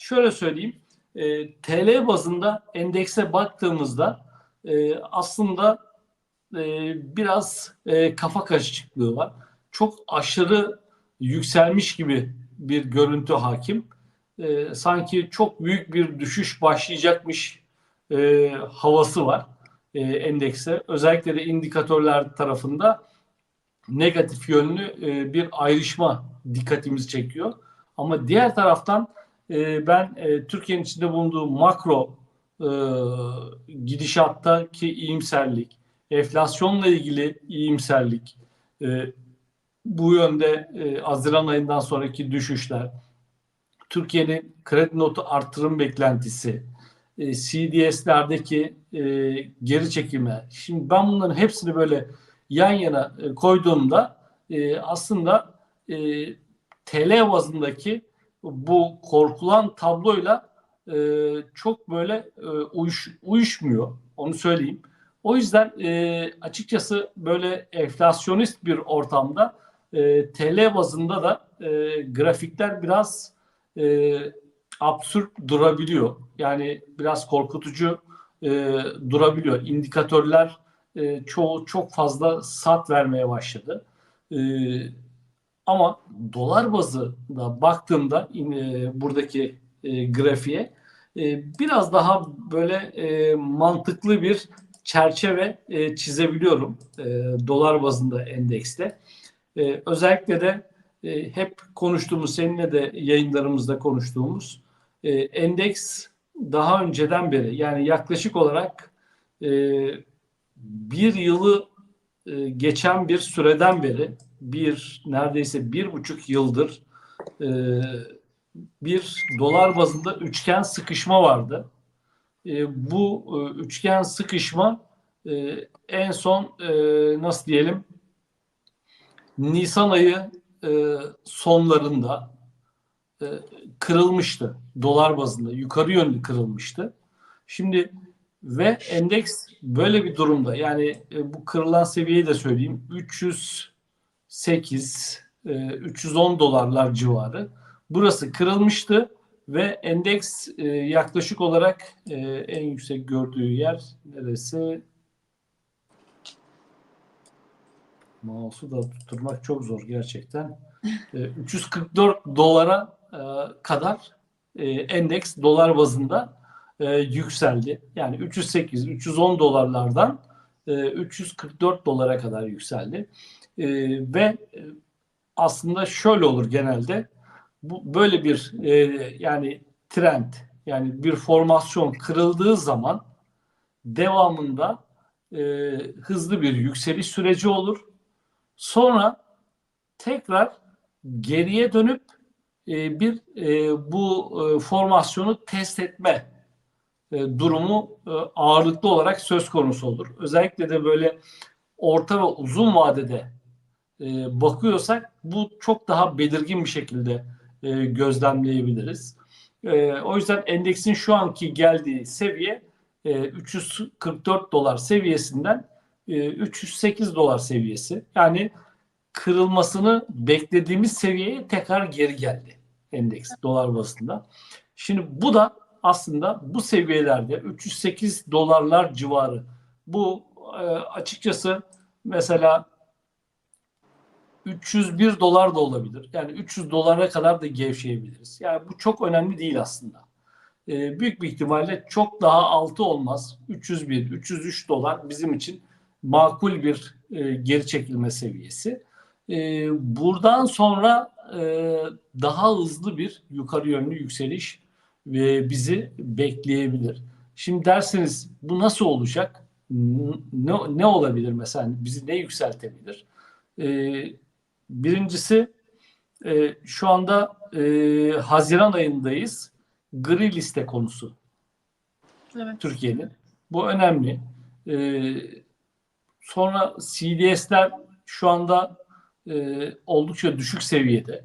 şöyle söyleyeyim. E, TL bazında endekse baktığımızda e, aslında e, biraz e, kafa karışıklığı var. Çok aşırı yükselmiş gibi bir görüntü hakim. E, sanki çok büyük bir düşüş başlayacakmış e, havası var e, endekse. Özellikle de indikatörler tarafında negatif yönlü e, bir ayrışma dikkatimizi çekiyor. Ama diğer taraftan e, ben e, Türkiye'nin içinde bulunduğu makro e, gidişattaki iyimserlik, enflasyonla ilgili iyimserlik, e, bu yönde e, Haziran ayından sonraki düşüşler, Türkiye'nin kredi notu artırım beklentisi, e, CDS'lerdeki e, geri çekime. Şimdi ben bunların hepsini böyle yan yana e, koyduğumda e, aslında e, TL bazındaki bu korkulan tabloyla e, çok böyle e, uyuş, uyuşmuyor. Onu söyleyeyim. O yüzden e, açıkçası böyle enflasyonist bir ortamda e, TL bazında da e, grafikler biraz e, absürt durabiliyor. Yani biraz korkutucu e, durabiliyor. İndikatörler e, çoğu çok fazla sat vermeye başladı. E, ama dolar bazı da baktığımda e, buradaki e, grafiğe e, biraz daha böyle e, mantıklı bir çerçeve e, çizebiliyorum e, dolar bazında endekste. E, özellikle de e, hep konuştuğumuz, seninle de yayınlarımızda konuştuğumuz e, endeks daha önceden beri yani yaklaşık olarak e, bir yılı e, geçen bir süreden beri bir neredeyse bir buçuk yıldır e, bir dolar bazında üçgen sıkışma vardı. E, bu e, üçgen sıkışma e, en son e, nasıl diyelim Nisan ayı e, sonlarında e, kırılmıştı dolar bazında yukarı yönlü kırılmıştı. Şimdi ve endeks böyle bir durumda yani e, bu kırılan seviyeyi de söyleyeyim 300 8 310 e, dolarlar civarı. Burası kırılmıştı ve endeks e, yaklaşık olarak e, en yüksek gördüğü yer neresi? Mouse'u da tutturmak çok zor gerçekten. 344 dolara kadar endeks dolar bazında yükseldi. Yani 308, 310 dolarlardan 344 dolara kadar yükseldi. E, ve aslında şöyle olur genelde bu böyle bir e, yani trend yani bir formasyon kırıldığı zaman devamında e, hızlı bir yükseliş süreci olur. Sonra tekrar geriye dönüp e, bir e, bu e, formasyonu test etme e, durumu e, ağırlıklı olarak söz konusu olur. Özellikle de böyle orta ve uzun vadede e, bakıyorsak bu çok daha belirgin bir şekilde e, gözlemleyebiliriz. E, o yüzden endeksin şu anki geldiği seviye e, 344 dolar seviyesinden e, 308 dolar seviyesi. Yani kırılmasını beklediğimiz seviyeye tekrar geri geldi endeks dolar bazında. Şimdi bu da aslında bu seviyelerde 308 dolarlar civarı. Bu e, açıkçası mesela 301 dolar da olabilir. Yani 300 dolara kadar da gevşeyebiliriz. Yani bu çok önemli değil aslında. E, büyük bir ihtimalle çok daha altı olmaz. 301, 303 dolar bizim için makul bir e, geri çekilme seviyesi. E, buradan sonra e, daha hızlı bir yukarı yönlü yükseliş e, bizi bekleyebilir. Şimdi derseniz bu nasıl olacak? Ne, ne olabilir mesela? Bizi ne yükseltebilir? E, birincisi e, şu anda e, Haziran ayındayız. Gri liste konusu. Evet. Türkiye'nin. Bu önemli. E, sonra CDS'ler şu anda e, oldukça düşük seviyede.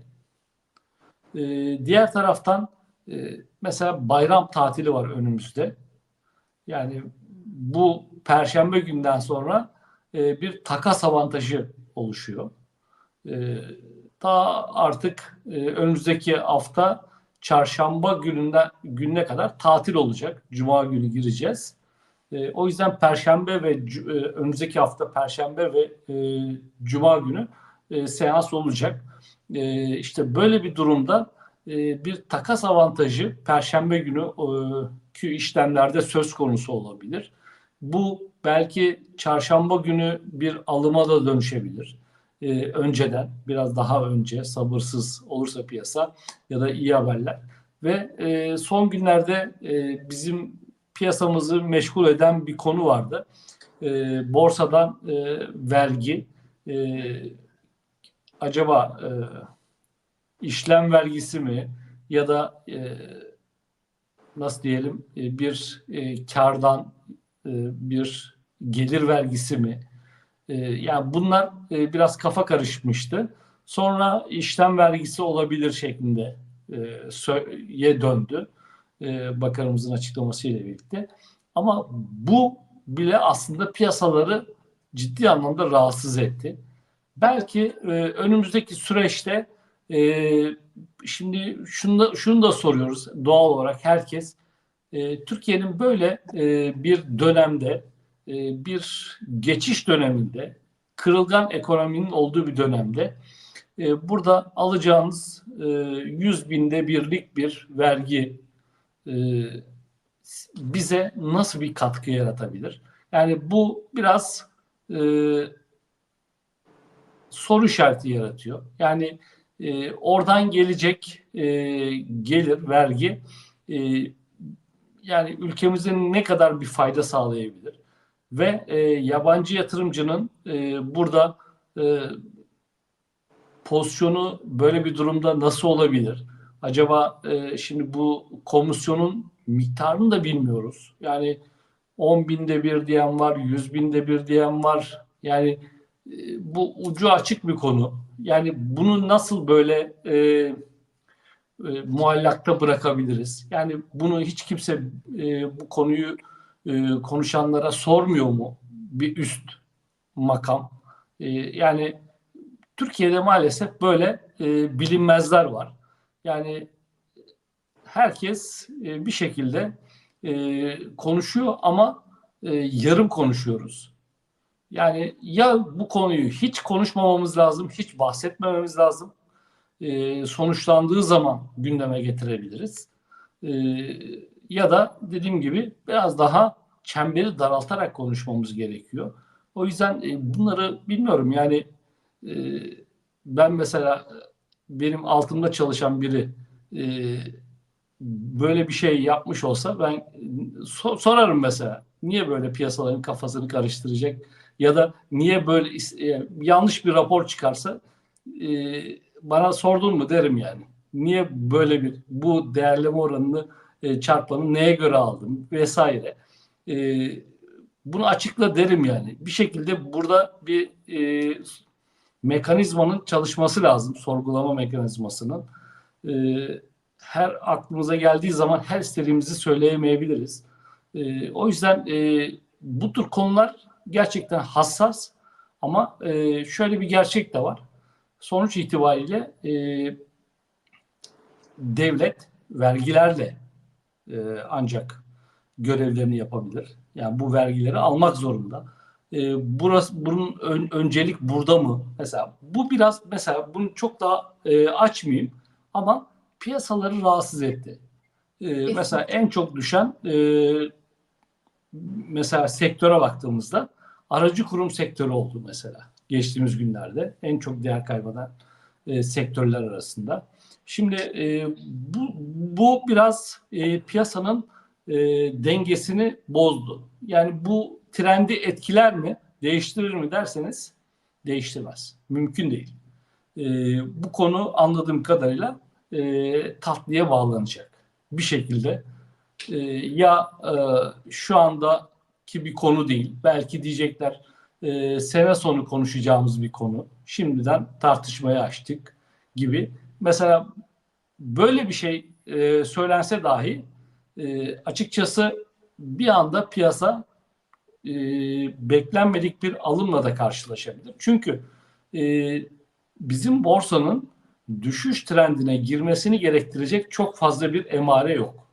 E, diğer taraftan e, mesela bayram tatili var önümüzde. Yani bu perşembe günden sonra e, bir takas avantajı oluşuyor. E, daha artık e, önümüzdeki hafta çarşamba gününden gününe kadar tatil olacak. Cuma günü gireceğiz. E, o yüzden Perşembe ve e, önümüzdeki hafta Perşembe ve e, Cuma günü e, seans olacak. E, işte böyle bir durumda bir takas avantajı Perşembe günü e, işlemlerde söz konusu olabilir. Bu belki çarşamba günü bir alıma da dönüşebilir. E, önceden, biraz daha önce sabırsız olursa piyasa ya da iyi haberler. Ve e, son günlerde e, bizim piyasamızı meşgul eden bir konu vardı. E, borsadan e, vergi, e, acaba e, işlem vergisi mi ya da e, nasıl diyelim e, bir e, kardan e, bir gelir vergisi mi? E, yani bunlar e, biraz kafa karışmıştı. Sonra işlem vergisi olabilir şeklinde e, ye döndü e, bakanımızın açıklamasıyla birlikte. Ama bu bile aslında piyasaları ciddi anlamda rahatsız etti. Belki önümüzdeki süreçte şimdi şunu da, şunu da soruyoruz doğal olarak herkes Türkiye'nin böyle bir dönemde e, bir geçiş döneminde kırılgan ekonominin olduğu bir dönemde e, burada alacağınız e, 100 binde birlik bir vergi e, bize nasıl bir katkı yaratabilir? Yani bu biraz e, soru işareti yaratıyor. Yani e, oradan gelecek e, gelir, vergi e, yani ülkemize ne kadar bir fayda sağlayabilir? Ve e, yabancı yatırımcının e, burada e, pozisyonu böyle bir durumda nasıl olabilir? Acaba e, şimdi bu komisyonun miktarını da bilmiyoruz. Yani 10 binde bir diyen var, 100 binde bir diyen var. Yani e, bu ucu açık bir konu. Yani bunu nasıl böyle e, e, muallakta bırakabiliriz? Yani bunu hiç kimse e, bu konuyu e, konuşanlara sormuyor mu? Bir üst makam. E, yani Türkiye'de maalesef böyle e, bilinmezler var. Yani herkes e, bir şekilde e, konuşuyor ama e, yarım konuşuyoruz. Yani ya bu konuyu hiç konuşmamamız lazım, hiç bahsetmememiz lazım. E, sonuçlandığı zaman gündeme getirebiliriz. E, ya da dediğim gibi biraz daha çemberi daraltarak konuşmamız gerekiyor. O yüzden e, bunları bilmiyorum yani e, ben mesela benim altımda çalışan biri e, böyle bir şey yapmış olsa ben so- sorarım mesela niye böyle piyasaların kafasını karıştıracak ya da niye böyle e, yanlış bir rapor çıkarsa e, bana sordun mu derim yani. Niye böyle bir bu değerleme oranını e, neye göre aldım vesaire. E, bunu açıkla derim yani. Bir şekilde burada bir e, mekanizmanın çalışması lazım. Sorgulama mekanizmasının. E, her aklımıza geldiği zaman her istediğimizi söyleyemeyebiliriz. E, o yüzden e, bu tür konular gerçekten hassas ama e, şöyle bir gerçek de var. Sonuç itibariyle e, devlet vergilerle e, ancak görevlerini yapabilir. Yani bu vergileri almak zorunda. E, burası bunun ön, öncelik burada mı? Mesela bu biraz mesela bunu çok daha e, açmayayım ama piyasaları rahatsız etti. E, mesela en çok düşen e, mesela sektöre baktığımızda aracı kurum sektörü oldu mesela geçtiğimiz günlerde en çok değer kaybeden e, sektörler arasında. Şimdi e, bu, bu biraz e, piyasanın e, dengesini bozdu. Yani bu trendi etkiler mi, değiştirir mi derseniz değiştirmez. Mümkün değil. E, bu konu anladığım kadarıyla e, tatlıya bağlanacak. Bir şekilde e, ya e, şu andaki bir konu değil. Belki diyecekler e, sene sonu konuşacağımız bir konu. Şimdiden tartışmaya açtık gibi. Mesela böyle bir şey e, söylense dahi e, açıkçası bir anda piyasa e, beklenmedik bir alımla da karşılaşabilir. Çünkü e, bizim borsanın düşüş trendine girmesini gerektirecek çok fazla bir emare yok.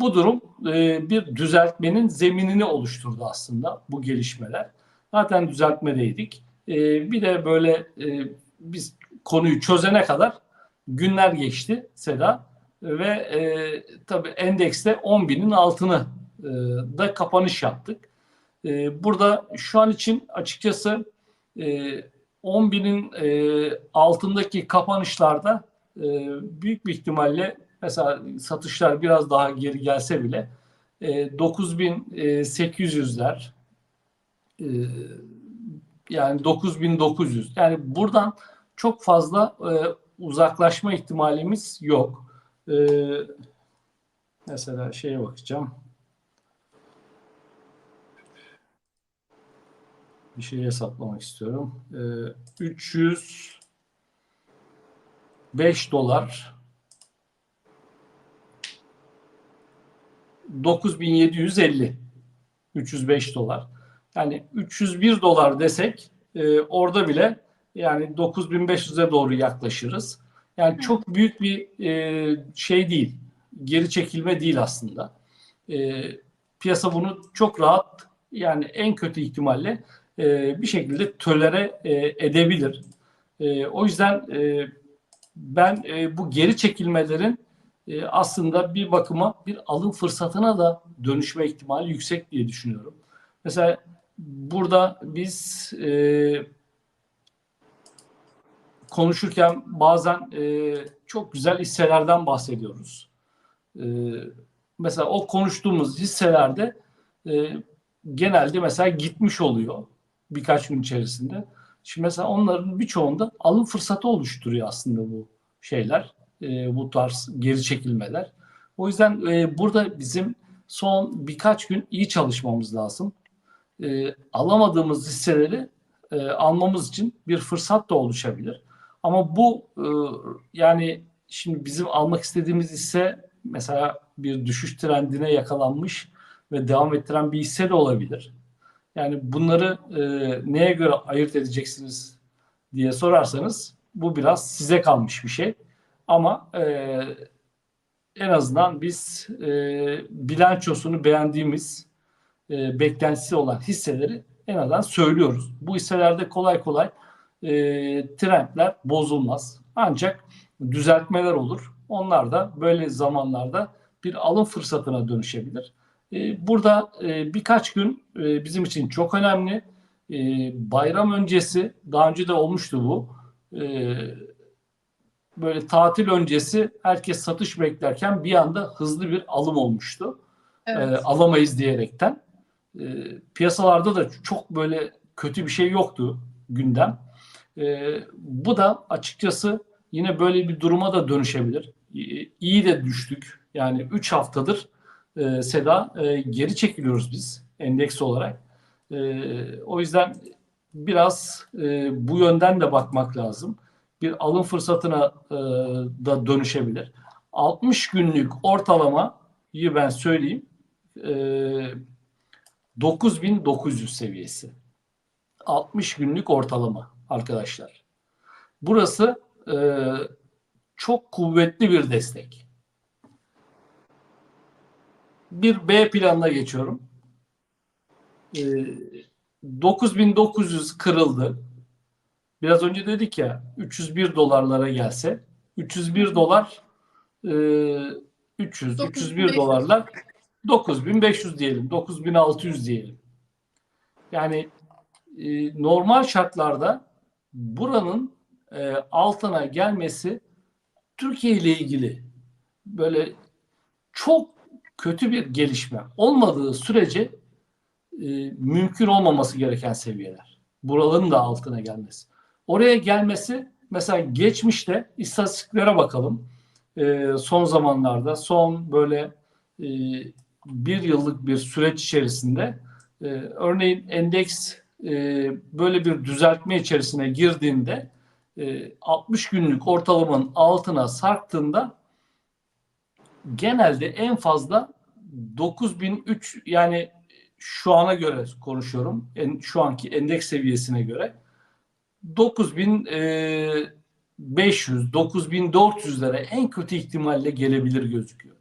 Bu durum e, bir düzeltmenin zeminini oluşturdu aslında bu gelişmeler. Zaten düzeltmedeydik. E, bir de böyle e, biz konuyu çözene kadar günler geçti Seda ve e, tabii endekste 10 binin altını e, da kapanış yaptık. E, burada şu an için açıkçası e, 10 binin e, altındaki kapanışlarda e, büyük bir ihtimalle mesela satışlar biraz daha geri gelse bile e, 9800'ler e, yani 9900 yani buradan çok fazla e, uzaklaşma ihtimalimiz yok. E, mesela şeye bakacağım. Bir şey hesaplamak istiyorum. E, 305 dolar 9750 305 dolar. Yani 301 dolar desek e, orada bile yani 9500'e doğru yaklaşırız. Yani çok büyük bir e, şey değil. Geri çekilme değil aslında. E, piyasa bunu çok rahat yani en kötü ihtimalle e, bir şekilde tölere e, edebilir. E, o yüzden e, ben e, bu geri çekilmelerin e, aslında bir bakıma bir alım fırsatına da dönüşme ihtimali yüksek diye düşünüyorum. Mesela burada biz e, konuşurken bazen e, çok güzel hisselerden bahsediyoruz. E, mesela o konuştuğumuz hisselerde e, genelde mesela gitmiş oluyor birkaç gün içerisinde. Şimdi mesela onların birçoğunda alım fırsatı oluşturuyor aslında bu şeyler, e, bu tarz geri çekilmeler. O yüzden e, burada bizim son birkaç gün iyi çalışmamız lazım. E, alamadığımız hisseleri e, almamız için bir fırsat da oluşabilir. Ama bu e, yani şimdi bizim almak istediğimiz hisse mesela bir düşüş trendine yakalanmış ve devam ettiren bir hisse de olabilir. Yani bunları e, neye göre ayırt edeceksiniz diye sorarsanız bu biraz size kalmış bir şey. Ama e, en azından biz e, bilançosunu beğendiğimiz e, beklentisi olan hisseleri en azından söylüyoruz. Bu hisselerde kolay kolay e, trendler bozulmaz. Ancak düzeltmeler olur. Onlar da böyle zamanlarda bir alım fırsatına dönüşebilir. E, burada e, birkaç gün e, bizim için çok önemli. E, bayram öncesi, daha önce de olmuştu bu. E, böyle tatil öncesi herkes satış beklerken bir anda hızlı bir alım olmuştu. Evet. E, alamayız diyerekten. E, piyasalarda da çok böyle kötü bir şey yoktu gündem. E, bu da açıkçası yine böyle bir duruma da dönüşebilir. E, iyi de düştük. Yani 3 haftadır e, Seda e, geri çekiliyoruz biz endeks olarak. E, o yüzden biraz e, bu yönden de bakmak lazım. Bir alım fırsatına e, da dönüşebilir. 60 günlük ortalamayı ben söyleyeyim. E, 9900 seviyesi. 60 günlük ortalama arkadaşlar. Burası e, çok kuvvetli bir destek. Bir B planına geçiyorum. E, 9900 kırıldı. Biraz önce dedik ya 301 dolarlara gelse 301 dolar e, 300 301 9500. dolarlar 9500 diyelim 9600 diyelim. Yani e, normal şartlarda buranın e, altına gelmesi Türkiye ile ilgili böyle çok kötü bir gelişme olmadığı sürece e, mümkün olmaması gereken seviyeler. Buraların da altına gelmesi. Oraya gelmesi mesela geçmişte istatistiklere bakalım. E, son zamanlarda son böyle e, bir yıllık bir süreç içerisinde e, örneğin endeks e, böyle bir düzeltme içerisine girdiğinde e, 60 günlük ortalamanın altına sarktığında genelde en fazla 9003 yani şu ana göre konuşuyorum. En, şu anki endeks seviyesine göre 9000 e, 9500, 9400'lere en kötü ihtimalle gelebilir gözüküyor.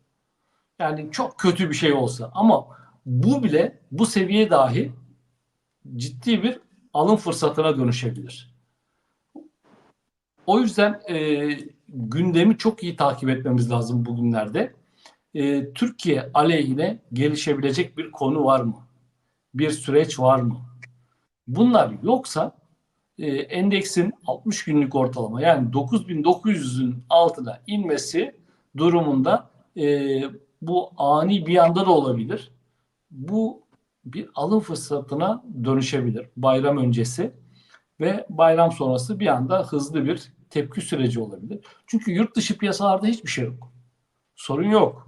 Yani çok kötü bir şey olsa ama bu bile bu seviye dahi ciddi bir alım fırsatına dönüşebilir. O yüzden e, gündemi çok iyi takip etmemiz lazım bugünlerde. E, Türkiye aleyhine gelişebilecek bir konu var mı? Bir süreç var mı? Bunlar yoksa e, endeksin 60 günlük ortalama yani 9900'ün altına inmesi durumunda e, bu ani bir anda da olabilir. Bu bir alım fırsatına dönüşebilir bayram öncesi ve bayram sonrası bir anda hızlı bir tepki süreci olabilir. Çünkü yurt dışı piyasalarda hiçbir şey yok. Sorun yok.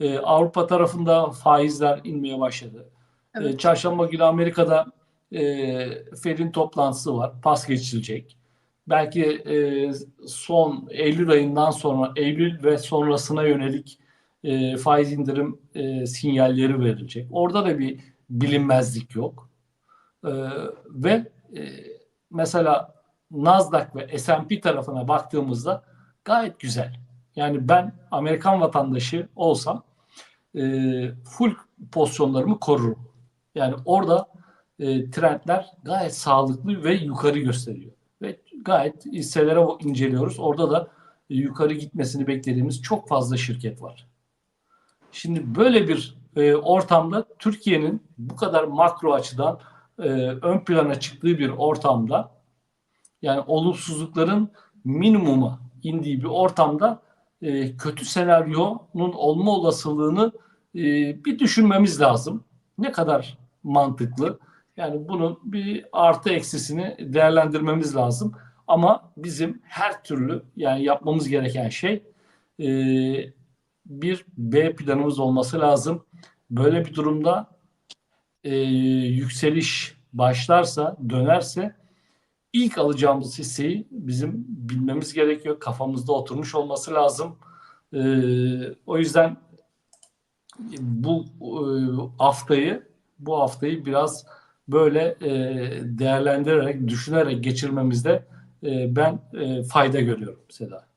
Ee, Avrupa tarafında faizler inmeye başladı. Evet. Ee, çarşamba günü Amerika'da e, Fed'in toplantısı var. Pas geçilecek. Belki e, son Eylül ayından sonra Eylül ve sonrasına yönelik e, faiz indirim e, sinyalleri verilecek. Orada da bir bilinmezlik yok. E, ve e, mesela Nasdaq ve S&P tarafına baktığımızda gayet güzel. Yani ben Amerikan vatandaşı olsam e, full pozisyonlarımı korurum. Yani orada e, trendler gayet sağlıklı ve yukarı gösteriyor. Ve gayet hisselere inceliyoruz. Orada da e, yukarı gitmesini beklediğimiz çok fazla şirket var. Şimdi böyle bir e, ortamda Türkiye'nin bu kadar makro açıdan e, ön plana çıktığı bir ortamda yani olumsuzlukların minimuma indiği bir ortamda e, kötü senaryonun olma olasılığını e, bir düşünmemiz lazım. Ne kadar mantıklı? Yani bunun bir artı eksisini değerlendirmemiz lazım. Ama bizim her türlü yani yapmamız gereken şey e, bir B planımız olması lazım. Böyle bir durumda e, yükseliş başlarsa, dönerse ilk alacağımız hisseyi bizim bilmemiz gerekiyor. Kafamızda oturmuş olması lazım. E, o yüzden bu e, haftayı bu haftayı biraz böyle e, değerlendirerek, düşünerek geçirmemizde e, ben e, fayda görüyorum Seda.